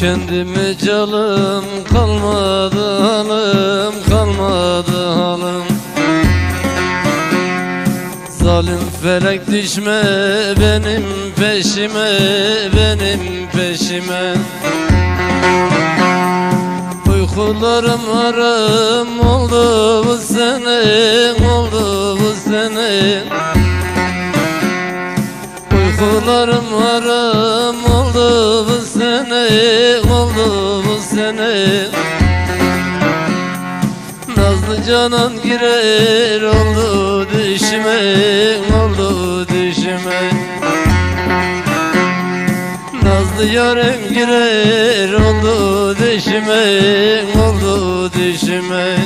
Kendimi calım kalmadı halim kalmadı halim. Zalim felek düşme benim peşime benim peşime. Uykularım haram oldu bu sene oldu bu sene Uykularım haram oldu bu oldu bu sene Nazlı canan girer oldu düşüme oldu düşüme Nazlı yarem girer oldu düşüme oldu düşüme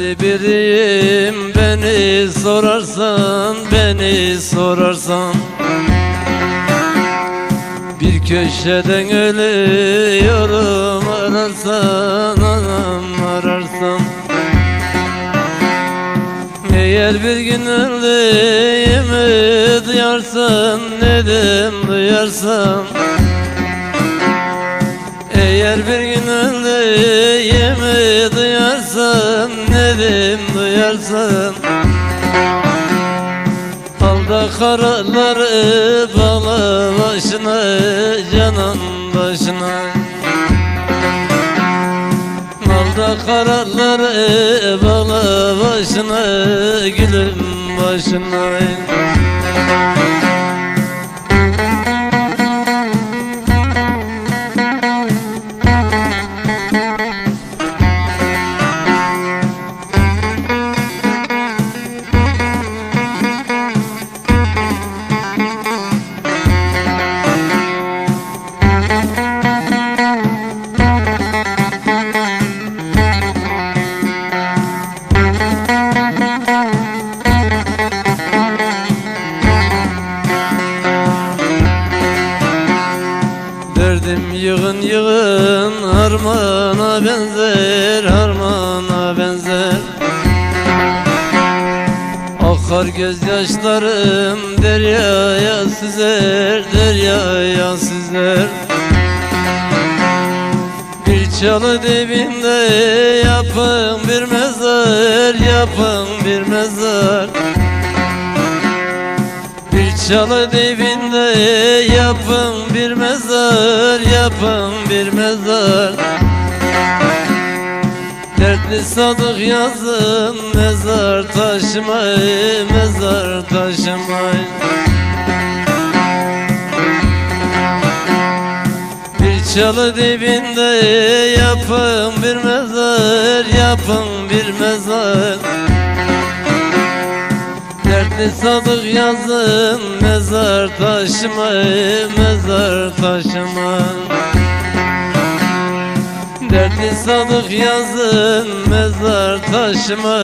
Dertli biriyim beni sorarsan beni sorarsan. Bir köşeden ölüyorum ararsan anam ararsan Eğer bir gün öldüğümü duyarsan neden duyarsan eğer bir gün öldüğümü duyarsan Nedim duyarsan Al da karaları bağla başına Canan başına. Al da karaları bağla başına Gülüm başına yığın yığın harmana benzer harmana benzer. Akar gözyaşlarım deryaya süzer deryaya süzer. Bir çalı dibinde yapın bir mezar yapın bir mezar bir çalı dibinde yapın bir mezar yapın bir mezar. Dertli sadık yazın mezar taşımayı mezar taşımayı Bir çalı dibinde yapın bir mezar yapın bir mezar Dertli sadık yazın mezar taşıma mezar taşıma. Dertli sadık yazın mezar taşıma